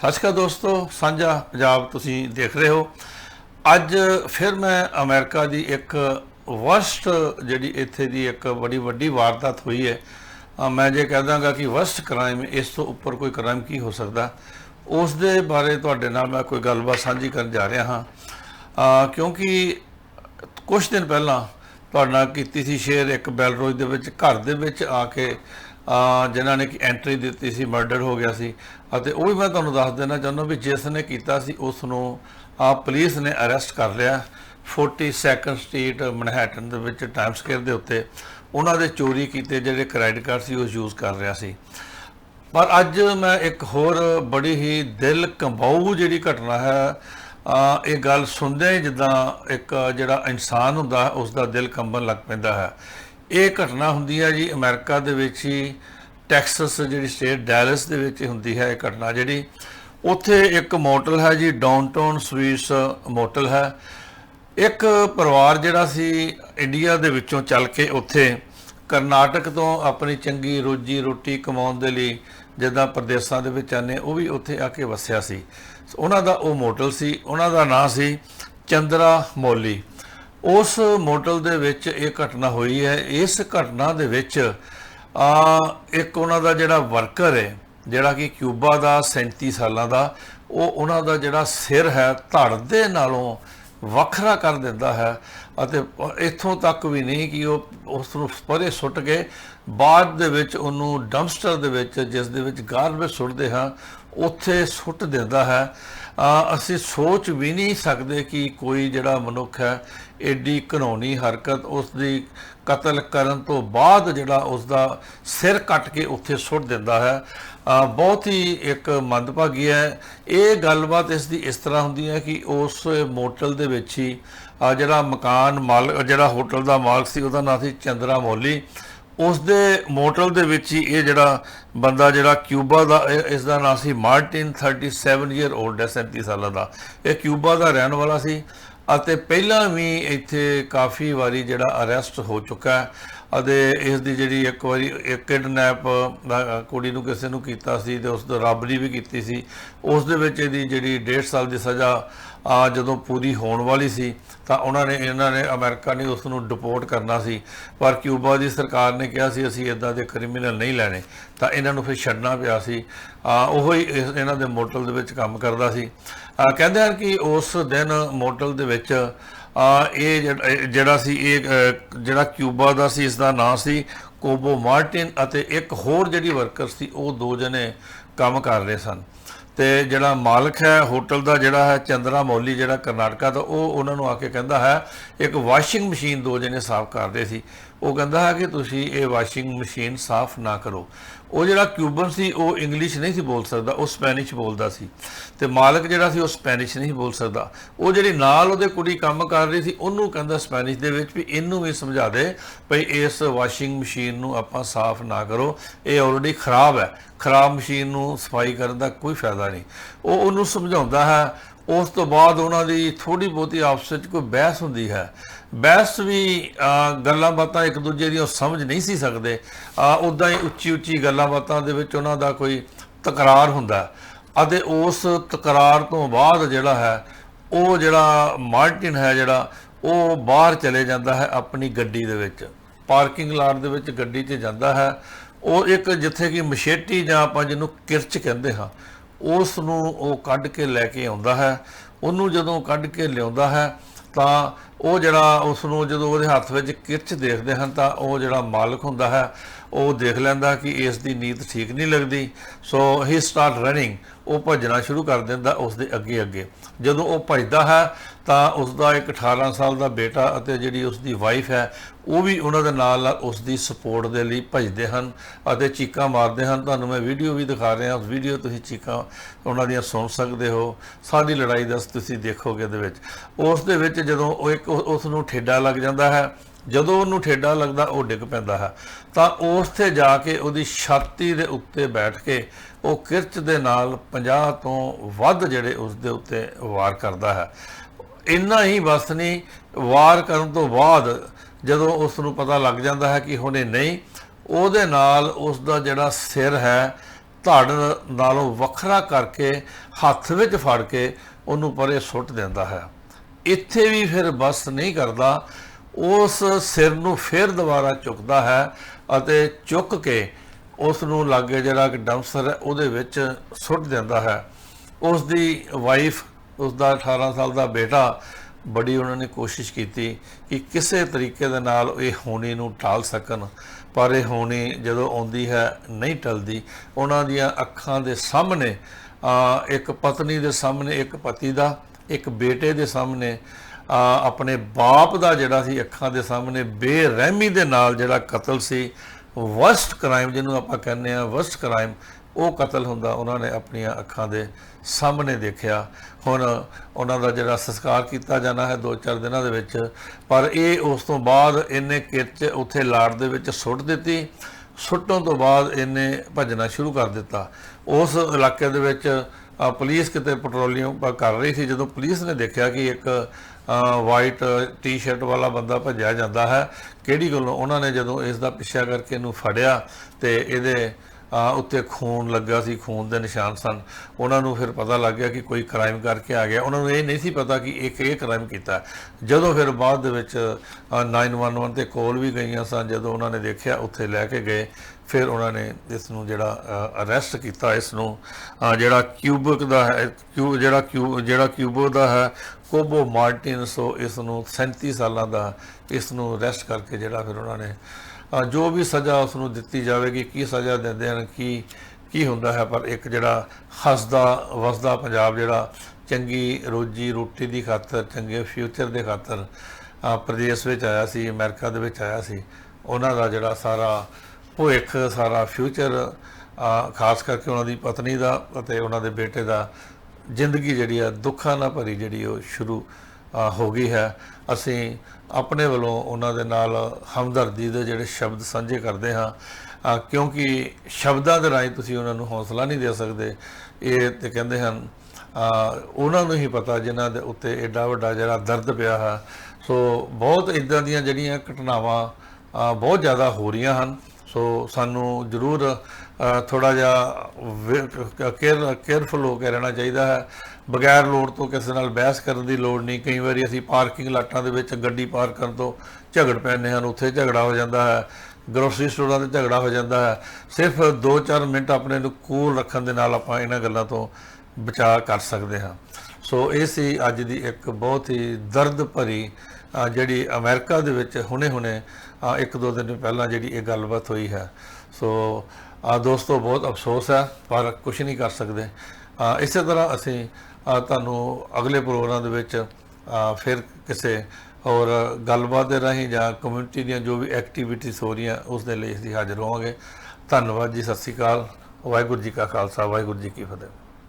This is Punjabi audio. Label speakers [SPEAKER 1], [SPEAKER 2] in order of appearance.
[SPEAKER 1] ਸਤਿ ਸ਼੍ਰੀ ਅਕਾਲ ਦੋਸਤੋ, ਸਾਂਝਾ ਪੰਜਾਬ ਤੁਸੀਂ ਦੇਖ ਰਹੇ ਹੋ। ਅੱਜ ਫਿਰ ਮੈਂ ਅਮਰੀਕਾ ਦੀ ਇੱਕ ਵਰਸਟ ਜਿਹੜੀ ਇੱਥੇ ਦੀ ਇੱਕ ਬੜੀ ਵੱਡੀ ਵਾਰਦਾਤ ਹੋਈ ਹੈ। ਮੈਂ ਜੇ ਕਹਿ ਦਾਂਗਾ ਕਿ ਵਰਸਟ ਕ੍ਰਾਈਮ, ਇਸ ਤੋਂ ਉੱਪਰ ਕੋਈ ਕ੍ਰਾਈਮ ਕੀ ਹੋ ਸਕਦਾ? ਉਸ ਦੇ ਬਾਰੇ ਤੁਹਾਡੇ ਨਾਲ ਮੈਂ ਕੋਈ ਗੱਲਬਾਤ ਸਾਂਝੀ ਕਰਨ ਜਾ ਰਿਹਾ ਹਾਂ। ਕਿਉਂਕਿ ਕੁਝ ਦਿਨ ਪਹਿਲਾਂ ਤੁਹਾਡੇ ਨਾਲ ਕੀਤੀ ਸੀ ਸ਼ੇਅਰ ਇੱਕ ਬੈਲਰੋਜ ਦੇ ਵਿੱਚ, ਘਰ ਦੇ ਵਿੱਚ ਆ ਕੇ ਜਿਨ੍ਹਾਂ ਨੇ ਕਿ ਐਂਟਰੀ ਦਿੱਤੀ ਸੀ ਮਰਡਰ ਹੋ ਗਿਆ ਸੀ। ਅਤੇ ਉਹ ਵੀ ਮੈਂ ਤੁਹਾਨੂੰ ਦੱਸ ਦੇਣਾ ਚਾਹੁੰਦਾ ਵੀ ਜਿਸ ਨੇ ਕੀਤਾ ਸੀ ਉਸ ਨੂੰ ਆ ਪੁਲਿਸ ਨੇ ਅਰੈਸਟ ਕਰ ਲਿਆ। 42nd ਸਟਰੀਟ ਮਨਹੈਟਨ ਦੇ ਵਿੱਚ ਟਾਈਮ ਸਕੁਅਰ ਦੇ ਉੱਤੇ। ਉਹਨਾਂ ਦੇ ਚੋਰੀ ਕੀਤੇ ਜਿਹੜੇ ਕ੍ਰੈਡਿਟ ਕਾਰਡ ਸੀ ਉਹ ਯੂਜ਼ ਕਰ ਰਿਹਾ ਸੀ। ਪਰ ਅੱਜ ਮੈਂ ਇੱਕ ਹੋਰ ਬੜੀ ਹੀ ਦਿਲ ਕੰਬਾਊ ਜਿਹੜੀ ਘਟਨਾ ਹੈ ਅ, ਇਹ ਗੱਲ ਸੁਣਦੇ ਹੀ ਜਿੱਦਾਂ ਇੱਕ ਜਿਹੜਾ ਇਨਸਾਨ ਹੁੰਦਾ ਹੈ, ਉਸ ਦਾ ਦਿਲ ਕੰਬਣ ਲੱਗ ਪੈਂਦਾ ਹੈ। ਇਹ ਘਟਨਾ ਹੁੰਦੀ ਹੈ ਜੀ ਅਮਰੀਕਾ ਦੇ ਵਿੱਚ ਹੀ, ਟੈਕਸਸ ਜਿਹੜੀ ਸਟੇਟ ਡੈਲਸ ਦੇ ਵਿੱਚ ਹੁੰਦੀ ਹੈ ਇਹ ਘਟਨਾ ਜਿਹੜੀ। ਉੱਥੇ ਇੱਕ ਮੋਟਲ ਹੈ ਜੀ, ਡਾਊਨਟਾਊਨ ਸਵੀਟਸ ਮੋਟਲ ਹੈ। ਇੱਕ ਪਰਿਵਾਰ ਜਿਹੜਾ ਸੀ, ਇੰਡੀਆ ਦੇ ਵਿੱਚੋਂ ਚੱਲ ਕੇ ਉੱਥੇ ਕਰਨਾਟਕ ਤੋਂ ਆਪਣੀ ਚੰਗੀ ਰੋਜੀ ਰੋਟੀ ਕਮਾਉਣ ਦੇ ਲਈ ਜਿੱਦਾਂ ਪ੍ਰਦੇਸ਼ਾਂ ਦੇ ਵਿੱਚ ਆਨੇ ਉਹ ਵੀ ਉੱਥੇ ਆ ਕੇ ਵਸਿਆ ਸੀ। ਉਹਨਾਂ ਦਾ ਉਹ ਮੋਟਲ ਸੀ, ਉਹਨਾਂ ਦਾ ਨਾਂ ਸੀ ਚੰਦਰਾ ਮੋਲੀ। ਉਸ ਮੋਟਲ ਦੇ ਵਿੱਚ ਇਹ ਘਟਨਾ ਹੋਈ ਹੈ। ਇਸ ਘਟਨਾ ਦੇ ਵਿੱਚ, ਆ, ਇੱਕ ਉਹਨਾਂ ਦਾ ਜਿਹੜਾ ਵਰਕਰ ਹੈ, ਜਿਹੜਾ ਕਿ ਕਿਊਬਾ ਦਾ 37 ਸਾਲਾਂ ਦਾ, ਉਹ ਉਹਨਾਂ ਦਾ ਜਿਹੜਾ ਸਿਰ ਹੈ, ਧੜ ਦੇ ਨਾਲੋਂ ਵੱਖਰਾ ਕਰ ਦਿੰਦਾ ਹੈ ਅਤੇ ਇੱਥੋਂ ਤੱਕ ਵੀ ਨਹੀਂ ਕਿ ਉਹ ਉਸ ਨੂੰ ਪਰੇ ਸੁੱਟ ਕੇ ਬਾਅਦ ਦੇ ਵਿੱਚ ਉਹਨੂੰ ਡੰਪਸਟਰ ਦੇ ਵਿੱਚ, ਜਿਸ ਦੇ ਵਿੱਚ ਗਾਰਬੇਜ ਸੁੱਟਦੇ ਹਾਂ, ਉੱਥੇ ਸੁੱਟ ਦਿੰਦਾ ਹੈ। ਅਸੀਂ ਸੋਚ ਵੀ ਨਹੀਂ ਸਕਦੇ ਕਿ ਕੋਈ ਜਿਹੜਾ ਮਨੁੱਖ ਹੈ ਐਡੀ ਘਨੌਣੀ ਹਰਕਤ ਉਸ ਦੀ ਕਤਲ ਕਰਨ ਤੋਂ ਬਾਅਦ ਜਿਹੜਾ ਉਸ ਦਾ ਸਿਰ ਕੱਟ ਕੇ ਉੱਥੇ ਸੁੱਟ ਦਿੰਦਾ ਹੈ। ਬਹੁਤ ਹੀ ਇੱਕ ਮੰਦਭਾਗੀ ਹੈ। ਇਹ ਗੱਲਬਾਤ ਇਸ ਦੀ ਇਸ ਤਰ੍ਹਾਂ ਹੁੰਦੀ ਹੈ ਕਿ ਉਸ ਮੋਟਲ ਦੇ ਵਿੱਚ ਹੀ ਜਿਹੜਾ ਮਕਾਨ ਮਾਲਕ, ਜਿਹੜਾ ਹੋਟਲ ਦਾ ਮਾਲਕ ਸੀ, ਉਹਦਾ ਨਾਂ ਸੀ ਚੰਦਰਾ ਮੋਲੀ। ਉਸ ਦੇ ਮੋਟਲ ਦੇ ਵਿੱਚ ਹੀ ਇਹ ਜਿਹੜਾ ਬੰਦਾ ਜਿਹੜਾ ਕਿਊਬਾ ਦਾ, ਇਹ- ਇਸ ਦਾ ਨਾਮ ਸੀ ਮਾਰਟਿਨ 37 ਈਅਰ 올ਡ ਹੈ 37 ਸਾਲਾਂ ਦਾ। ਇਹ ਕਿਊਬਾ ਦਾ ਰਹਿਣ ਵਾਲਾ ਸੀ ਅਤੇ ਪਹਿਲਾਂ ਵੀ ਇੱਥੇ ਕਾਫੀ ਵਾਰੀ ਜਿਹੜਾ ਅਰੈਸਟ ਹੋ ਚੁੱਕਾ ਹੈ ਅਤੇ ਇਸ ਦੀ ਜਿਹੜੀ ਇੱਕ ਵਾਰੀ ਇੱਕ ਕਿਡਨੈਪ ਕੁੜੀ ਨੂੰ ਕਿਸੇ ਨੂੰ ਕੀਤਾ ਸੀ ਤੇ ਉਸ ਤੋਂ ਰਾਬਰੀ ਵੀ ਕੀਤੀ ਸੀ। ਉਸ ਦੇ ਵਿੱਚ ਇਹਦੀ ਜਿਹੜੀ 1.5 ਸਾਲ ਦੀ ਸਜ਼ਾ ਆ ਜਦੋਂ ਪੂਰੀ ਹੋਣ ਵਾਲੀ ਸੀ, ਤਾਂ ਉਹਨਾਂ ਨੇ, ਇਹਨਾਂ ਨੇ ਅਮਰੀਕਾ ਨੇ ਉਸ ਨੂੰ ਡਿਪੋਰਟ ਕਰਨਾ ਸੀ। ਪਰ ਕਿਊਬਾ ਦੀ ਸਰਕਾਰ ਨੇ ਕਿਹਾ ਸੀ, ਅਸੀਂ ਇਦਾਂ ਦੇ ਕ੍ਰਿਮੀਨਲ ਨਹੀਂ ਲੈਣੇ। ਤਾਂ ਇਹਨਾਂ ਨੂੰ ਫਿਰ ਛੱਡਣਾ ਪਿਆ ਸੀ। ਆ, ਉਹ ਹੀ ਇਸ- ਇਹਨਾਂ ਦੇ ਮੋਟਲ ਦੇ ਵਿੱਚ ਕੰਮ ਕਰਦਾ ਸੀ। ਕਹਿੰਦੇ ਹਨ ਕਿ ਉਸ ਦਿਨ ਮੋਟਲ ਦੇ ਵਿੱਚ, ਆ, ਇਹ ਜਿਹੜਾ- ਸੀ, ਇਹ ਜਿਹੜਾ ਕਿਊਬਾ ਦਾ ਸੀ ਇਸ ਦਾ ਨਾਂ ਸੀ ਕੋਬੋ ਮਾਰਟਿਨ ਅਤੇ ਇੱਕ ਹੋਰ ਜਿਹੜੀ ਵਰਕਰ ਸੀ, ਉਹ ਦੋ ਜਣੇ ਕੰਮ ਕਰ ਰਹੇ ਸਨ। ਤੇ ਜਿਹੜਾ ਮਾਲਕ ਹੈ, ਹੋਟਲ ਦਾ ਜਿਹੜਾ ਹੈ, ਚੰਦਰਾ ਮੌਲੀ ਜਿਹੜਾ ਕਰਨਾਟਕਾ ਦਾ, ਉਹ ਉਹਨਾਂ ਨੂੰ ਆ ਕੇ ਕਹਿੰਦਾ ਹੈ ਇੱਕ ਵਾਸ਼ਿੰਗ ਮਸ਼ੀਨ ਦੋ ਜਣੇ ਸਾਫ਼ ਕਰਦੇ ਸੀ। ਉਹ ਕਹਿੰਦਾ ਹੈ ਕਿ ਤੁਸੀਂ ਇਹ ਵਾਸ਼ਿੰਗ ਮਸ਼ੀਨ ਸਾਫ਼ ਨਾ ਕਰੋ। ਉਹ ਜਿਹੜਾ ਕਿਊਬਨ ਸੀ, ਉਹ ਇੰਗਲਿਸ਼ ਨਹੀਂ ਸੀ ਬੋਲ ਸਕਦਾ, ਉਹ ਸਪੈਨਿਸ਼ ਬੋਲਦਾ ਸੀ। ਤੇ ਮਾਲਕ ਜਿਹੜਾ ਸੀ, ਉਹ ਸਪੈਨਿਸ਼ ਨਹੀਂ ਬੋਲ ਸਕਦਾ। ਉਹ ਜਿਹੜੀ ਨਾਲ ਉਹਦੇ ਕੁੜੀ ਕੰਮ ਕਰ ਰਹੀ ਸੀ, ਉਹਨੂੰ ਕਹਿੰਦਾ ਸਪੈਨਿਸ਼ ਦੇ ਵਿੱਚ ਵੀ ਇਹਨੂੰ ਵੀ ਸਮਝਾ ਦੇ ਭਈ ਇਸ ਵਾਸ਼ਿੰਗ ਮਸ਼ੀਨ ਨੂੰ ਆਪਾਂ ਸਾਫ਼ ਨਾ ਕਰੋ। ਇਹ ਆਲਰੇਡੀ ਖਰਾਬ ਹੈ। ਖਰਾਬ ਮਸ਼ੀਨ ਨੂੰ ਸਫ਼ਾਈ ਕਰਨ ਦਾ ਕੋਈ ਫਾਇਦਾ ਨਹੀਂ। ਉਹ ਉਹਨੂੰ ਸਮਝਾਉਂਦਾ ਹੈ ਉਸ ਤੋਂ ਬਾਅਦ ਉਹਨਾਂ ਦੀ ਥੋੜੀ ਬਹੁਤੀ ਆਪਸ ਵਿੱਚ ਕੋਈ ਬਹਿਸ ਹੁੰਦੀ ਹੈ। ਬਹਿਸ ਵੀ ਗੱਲਾਂ ਬਾਤਾਂ ਇੱਕ ਦੂਜੇ ਦੀਆਂ ਸਮਝ ਨਹੀਂ ਸੀ ਸਕਦੇ। ਉਦਾਂ ਹੀ ਉੱਚੀ ਉੱਚੀ ਗੱਲਾਂ ਬਾਤਾਂ ਦੇ ਵਿੱਚ ਉਹਨਾਂ ਦਾ ਕੋਈ ਤਕਰਾਰ ਹੁੰਦਾ। ਅਤੇ ਉਸ ਤਕਰਾਰ ਤੋਂ ਬਾਅਦ ਜਿਹੜਾ ਹੈ, ਉਹ ਜਿਹੜਾ ਮਾਰਟਿਨ ਹੈ ਜਿਹੜਾ, ਉਹ ਬਾਹਰ ਚਲੇ ਜਾਂਦਾ ਹੈ ਆਪਣੀ ਗੱਡੀ ਦੇ ਵਿੱਚ। ਪਾਰਕਿੰਗ ਲਾਟ ਦੇ ਵਿੱਚ ਗੱਡੀ 'ਚ ਜਾਂਦਾ ਹੈ। ਉਹ ਇੱਕ ਜਿੱਥੇ ਕਿ ਮਸ਼ੇਟੀ ਜਾਂ ਆਪਾਂ ਜਿਹਨੂੰ ਕਿਰਚ ਕਹਿੰਦੇ ਹਾਂ ਉਸ ਨੂੰ ਉਹ ਕੱਢ ਕੇ ਲੈ ਕੇ ਆਉਂਦਾ ਹੈ। ਉਹਨੂੰ ਜਦੋਂ ਕੱਢ ਕੇ ਲਿਆਉਂਦਾ ਹੈ ਤਾਂ ਉਹ ਜਿਹੜਾ ਉਸ ਨੂੰ ਜਦੋਂ ਉਹਦੇ ਹੱਥ ਵਿੱਚ ਕਿਰਚ ਦੇਖਦੇ ਹਨ ਤਾਂ ਉਹ ਜਿਹੜਾ ਮਾਲਕ ਹੁੰਦਾ ਹੈ, ਉਹ ਦੇਖ ਲੈਂਦਾ ਕਿ ਇਸ ਦੀ ਨੀਤ ਠੀਕ ਨਹੀਂ ਲੱਗਦੀ। ਸੋ ਹੀ ਸਟਾਰਟ ਰਨਿੰਗ ਉਹ ਭੱਜਣਾ ਸ਼ੁਰੂ ਕਰ ਦਿੰਦਾ ਉਸ ਦੇ ਅੱਗੇ ਅੱਗੇ। ਜਦੋਂ ਉਹ ਭੱਜਦਾ ਹੈ, ਤਾਂ ਉਸ ਦਾ ਇੱਕ 18 ਸਾਲ ਦਾ ਬੇਟਾ ਅਤੇ ਜਿਹੜੀ ਉਸ ਦੀ ਵਾਈਫ ਹੈ, ਉਹ ਵੀ ਉਹਨਾਂ ਦੇ ਨਾਲ ਨਾਲ ਉਸ ਦੀ ਸਪੋਰਟ ਦੇ ਲਈ ਭੱਜਦੇ ਹਨ ਅਤੇ ਚੀਕਾਂ ਮਾਰਦੇ ਹਨ। ਤੁਹਾਨੂੰ ਮੈਂ ਵੀਡੀਓ ਵੀ ਦਿਖਾ ਰਿਹਾ। ਉਸ ਵੀਡੀਓ ਤੁਸੀਂ ਚੀਕਾਂ ਉਹਨਾਂ ਦੀਆਂ ਸੁਣ ਸਕਦੇ ਹੋ। ਸਾਡੀ ਲੜਾਈ ਦਾ ਤੁਸੀਂ ਦੇਖੋਗੇ ਇਹਦੇ ਵਿੱਚ। ਉਸ ਦੇ ਵਿੱਚ ਜਦੋਂ ਉਹ ਇੱਕ ਉਸ ਨੂੰ ਠੇਡਾ ਲੱਗ ਜਾਂਦਾ ਹੈ। ਜਦੋਂ ਉਹਨੂੰ ਠੇਡਾ ਲੱਗਦਾ, ਉਹ ਡਿੱਗ ਪੈਂਦਾ ਹੈ। ਤਾਂ ਉਸ ਤੇ ਜਾ ਕੇ ਉਹਦੀ ਛਾਤੀ ਦੇ ਉੱਤੇ ਬੈਠ ਕੇ ਉਹ ਕਿਰਚ ਦੇ ਨਾਲ 50 ਤੋਂ ਵੱਧ ਜਿਹੜੇ ਉਸ ਦੇ ਉੱਤੇ ਵਾਰ ਕਰਦਾ ਹੈ। ਇੰਨਾ ਹੀ ਬਸ ਨਹੀਂ, ਵਾਰ ਕਰਨ ਤੋਂ ਬਾਅਦ ਜਦੋਂ ਉਸ ਨੂੰ ਪਤਾ ਲੱਗ ਜਾਂਦਾ ਹੈ ਕਿ ਹੁਣੇ ਨਹੀਂ, ਉਹਦੇ ਨਾਲ ਉਸ ਦਾ ਜਿਹੜਾ ਸਿਰ ਹੈ, ਧੜ ਨਾਲੋਂ ਵੱਖਰਾ ਕਰਕੇ ਹੱਥ ਵਿੱਚ ਫੜ ਕੇ ਉਹਨੂੰ ਪਰੇ ਸੁੱਟ ਦਿੰਦਾ ਹੈ। ਇੱਥੇ ਵੀ ਫਿਰ ਬਸ ਨਹੀਂ ਕਰਦਾ, ਉਸ ਸਿਰ ਨੂੰ ਫਿਰ ਦੁਬਾਰਾ ਚੁੱਕਦਾ ਹੈ ਅਤੇ ਚੁੱਕ ਕੇ ਉਸ ਨੂੰ ਲਾਗੇ ਜਿਹੜਾ ਕਿ ਡੰਪਸਰ ਹੈ, ਉਹਦੇ ਵਿੱਚ ਸੁੱਟ ਦਿੰਦਾ ਹੈ। ਉਸ ਦੀ ਵਾਈਫ ਉਸ ਦਾ 18 ਸਾਲ ਦਾ ਬੇਟਾ ਬੜੀ ਉਹਨਾਂ ਨੇ ਕੋਸ਼ਿਸ਼ ਕੀਤੀ ਕਿ ਕਿਸੇ ਤਰੀਕੇ ਦੇ ਨਾਲ ਇਹ ਹੋਣੀ ਨੂੰ ਟਾਲ ਸਕਣ, ਪਰ ਇਹ ਹੋਣੀ ਜਦੋਂ ਆਉਂਦੀ ਹੈ, ਨਹੀਂ ਟਲਦੀ। ਉਹਨਾਂ ਦੀਆਂ ਅੱਖਾਂ ਦੇ ਸਾਹਮਣੇ ਇੱਕ ਪਤਨੀ ਦੇ ਸਾਹਮਣੇ ਇੱਕ ਪਤੀ ਦਾ ਇੱਕ ਬੇਟੇ ਦੇ ਸਾਹਮਣੇ ਆਪਣੇ ਬਾਪ ਦਾ ਜਿਹੜਾ ਸੀ ਅੱਖਾਂ ਦੇ ਸਾਹਮਣੇ, ਬੇਰਹਿਮੀ ਦੇ ਨਾਲ ਜਿਹੜਾ ਕਤਲ ਸੀ ਵਰਸਟ ਕ੍ਰਾਈਮ ਜਿਹਨੂੰ ਆਪਾਂ ਕਹਿੰਦੇ ਆ ਵਰਸਟ ਕ੍ਰਾਈਮ ਉਹ ਕਤਲ ਹੁੰਦਾ, ਉਹਨਾਂ ਨੇ ਆਪਣੀਆਂ ਅੱਖਾਂ ਦੇ ਸਾਹਮਣੇ ਦੇਖਿਆ। ਹੁਣ ਉਹਨਾਂ ਦਾ ਜਿਹੜਾ ਸੰਸਕਾਰ ਕੀਤਾ ਜਾਣਾ ਹੈ 2-4 ਦਿਨਾਂ ਦੇ ਵਿੱਚ, ਪਰ ਇਹ ਉਸ ਤੋਂ ਬਾਅਦ ਇਹਨੇ ਕਿਰਚ ਉੱਥੇ ਲਾੜ ਦੇ ਵਿੱਚ ਸੁੱਟ ਦਿੱਤੀ। ਸੁੱਟਣ ਤੋਂ ਬਾਅਦ ਇਹਨੇ ਭੱਜਣਾ ਸ਼ੁਰੂ ਕਰ ਦਿੱਤਾ। ਉਸ ਇਲਾਕੇ ਦੇ ਵਿੱਚ ਪੁਲਿਸ ਕਿਤੇ ਪੈਟਰੋਲਿੰਗ ਕਰ ਰਹੀ ਸੀ ਜਦੋਂ ਪੁਲਿਸ ਨੇ ਦੇਖਿਆ ਕਿ ਇੱਕ ਵਾਈਟ ਟੀ-ਸ਼ਰਟ ਵਾਲਾ ਬੰਦਾ ਭੱਜਿਆ ਜਾਂਦਾ ਹੈ ਕਿਹੜੀ ਗੱਲੋਂ? ਉਹਨਾਂ ਨੇ ਜਦੋਂ ਇਸ ਦਾ ਪਿੱਛਾ ਕਰਕੇ ਇਹਨੂੰ ਫੜਿਆ ਤੇ ਇਹਦੇ ਉੱਤੇ ਖੂਨ ਲੱਗਾ ਸੀ ਖੂਨ ਦੇ ਨਿਸ਼ਾਨ ਸਨ। ਉਹਨਾਂ ਨੂੰ ਫਿਰ ਪਤਾ ਲੱਗ ਗਿਆ ਕਿ ਕੋਈ ਕ੍ਰਾਈਮ ਕਰਕੇ ਆ ਗਿਆ। ਉਹਨਾਂ ਨੂੰ ਇਹ ਨਹੀਂ ਸੀ ਪਤਾ ਕਿ ਇੱਕ ਇਹ ਕ੍ਰਾਈਮ ਕੀਤਾ ਜਦੋਂ ਫਿਰ ਬਾਅਦ ਦੇ ਵਿੱਚ ਅ, 911 ਤੇ ਕਾਲ ਵੀ ਗਈਆਂ ਸਨ ਜਦੋਂ ਉਹਨਾਂ ਨੇ ਦੇਖਿਆ ਉੱਥੇ ਲੈ ਕੇ ਗਏ। ਫਿਰ ਉਹਨਾਂ ਨੇ ਇਸ ਨੂੰ ਜਿਹੜਾ ਅਰੈਸਟ ਕੀਤਾ ਇਸ ਨੂੰ। ਜਿਹੜਾ ਕਿਊਬਕ ਦਾ ਹੈ ਕਿਊ ਜਿਹੜਾ ਕਿਊ ਜਿਹੜਾ ਕਿਊਬੋ ਦਾ ਹੈ, ਕੋਬੋ ਮਾਰਟਿਨ, ਸੋ ਇਸ ਨੂੰ 37 ਸਾਲਾਂ ਦਾ ਇਸ ਨੂੰ ਅਰੈਸਟ ਕਰਕੇ ਜਿਹੜਾ ਫਿਰ ਉਹਨਾਂ ਨੇ ਜੋ ਵੀ ਸਜ਼ਾ ਉਸ ਨੂੰ ਦਿੱਤੀ ਜਾਵੇਗੀ, ਕੀ ਸਜ਼ਾ ਦਿੰਦੇ ਹਨ, ਕੀ ਕੀ ਹੁੰਦਾ ਹੈ, ਪਰ ਇੱਕ ਜਿਹੜਾ ਹੱਸਦਾ, ਵਸਦਾ ਪੰਜਾਬ ਜਿਹੜਾ ਚੰਗੀ ਰੋਜੀ ਰੋਟੀ ਦੀ ਖਾਤਰ, ਚੰਗੇ ਫਿਊਚਰ ਦੇ ਖਾਤਰ ਪ੍ਰਦੇਸ਼ ਵਿੱਚ ਆਇਆ ਸੀ, ਅਮਰੀਕਾ ਦੇ ਵਿੱਚ ਆਇਆ ਸੀ, ਉਹਨਾਂ ਦਾ ਜਿਹੜਾ ਸਾਰਾ ਭਵਿੱਖ ਸਾਰਾ ਫਿਊਚਰ ਖਾਸ ਕਰਕੇ ਉਹਨਾਂ ਦੀ ਪਤਨੀ ਦਾ ਅਤੇ ਉਹਨਾਂ ਦੇ ਬੇਟੇ ਦਾ ਜ਼ਿੰਦਗੀ ਜਿਹੜੀ ਆ, ਦੁੱਖਾਂ ਨਾਲ ਭਰੀ ਜਿਹੜੀ ਉਹ ਸ਼ੁਰੂ ਹੋ ਗਈ ਹੈ। ਅਸੀਂ ਆਪਣੇ ਵੱਲੋਂ ਉਹਨਾਂ ਦੇ ਨਾਲ ਹਮਦਰਦੀ ਦੇ ਜਿਹੜੇ ਸ਼ਬਦ ਸਾਂਝੇ ਕਰਦੇ ਹਾਂ। ਕਿਉਂਕਿ ਸ਼ਬਦਾਂ ਦੇ ਰਾਹੀਂ ਤੁਸੀਂ ਉਹਨਾਂ ਨੂੰ ਹੌਸਲਾ ਨਹੀਂ ਦੇ ਸਕਦੇ। ਇਹ ਤੇ ਕਹਿੰਦੇ ਹਨ ਉਹਨਾਂ ਨੂੰ ਹੀ ਪਤਾ ਜਿਨ੍ਹਾਂ ਦੇ ਉੱਤੇ ਐਡਾ ਵੱਡਾ ਜਿਹੜਾ ਦਰਦ ਪਿਆ ਹੈ। ਸੋ ਬਹੁਤ ਇਦਾਂ ਦੀਆਂ ਜਿਹੜੀਆਂ ਘਟਨਾਵਾਂ ਬਹੁਤ ਜ਼ਿਆਦਾ ਹੋ ਰਹੀਆਂ ਹਨ। ਸੋ ਸਾਨੂੰ ਜ਼ਰੂਰ ਥੋੜਾ ਜਿਹਾ ਕੇਅਰ, ਕੇਅਰਫੁਲ ਹੋ ਕੇ ਰਹਿਣਾ ਚਾਹੀਦਾ ਹੈ। ਬਗੈਰ ਲੋੜ ਤੋਂ ਕਿਸੇ ਨਾਲ ਬਹਿਸ ਕਰਨ ਦੀ ਲੋੜ ਨਹੀਂ। ਕਈ ਵਾਰੀ ਅਸੀਂ ਪਾਰਕਿੰਗ ਲਾਟਾਂ ਦੇ ਵਿੱਚ ਗੱਡੀ ਪਾਰਕ ਕਰਨ ਤੋਂ ਝਗੜ ਪੈਂਦੇ ਹਨ। ਉੱਥੇ ਝਗੜਾ ਹੋ ਜਾਂਦਾ ਹੈ। ਗਰੋਸਰੀ ਸਟੋਰਾਂ ਤੇ ਝਗੜਾ ਹੋ ਜਾਂਦਾ ਹੈ। ਸਿਰਫ 2-4 ਮਿੰਟ ਆਪਣੇ ਨੂੰ ਕੂਲ ਰੱਖਣ ਦੇ ਨਾਲ ਆਪਾਂ ਇਹਨਾਂ ਗੱਲਾਂ ਤੋਂ ਬਚਾਅ ਕਰ ਸਕਦੇ ਹਾਂ। ਸੋ ਇਹ ਸੀ ਅੱਜ ਦੀ ਇੱਕ ਬਹੁਤ ਹੀ ਦਰਦ ਭਰੀ ਜਿਹੜੀ ਅਮਰੀਕਾ ਦੇ ਵਿੱਚ ਹੁਣੇ-ਹੁਣੇ ਇੱਕ ਦੋ ਦਿਨ ਪਹਿਲਾਂ ਜਿਹੜੀ ਇਹ ਗੱਲਬਾਤ ਹੋਈ ਹੈ। ਸੋ ਅ, ਦੋਸਤੋ ਬਹੁਤ ਅਫਸੋਸ ਹੈ ਪਰ ਕੁਝ ਨਹੀਂ ਕਰ ਸਕਦੇ। ਅ, ਇਸੇ ਤਰ੍ਹਾਂ ਅਸੀਂ ਤੁਹਾਨੂੰ ਅਗਲੇ ਪ੍ਰੋਗਰਾਮ ਦੇ ਵਿੱਚ ਫਿਰ ਕਿਸੇ ਹੋਰ ਗੱਲਬਾਤ ਦੇ ਰਾਹੀਂ ਜਾਂ ਕਮਿਊਨਿਟੀ ਦੀਆਂ ਜੋ ਵੀ ਐਕਟੀਵਿਟੀਜ਼ ਹੋ ਰਹੀਆਂ ਉਸ ਦੇ ਲਈ ਅਸੀਂ ਹਾਜ਼ਰ ਹੋਵਾਂਗੇ। ਧੰਨਵਾਦ ਜੀ ਸਤਿ ਸ਼੍ਰੀ ਅਕਾਲ। ਵਾਹਿਗੁਰੂ ਜੀ ਕਾ ਖਾਲਸਾ ਵਾਹਿਗੁਰੂ ਜੀ ਕੀ ਫਤਿਹ।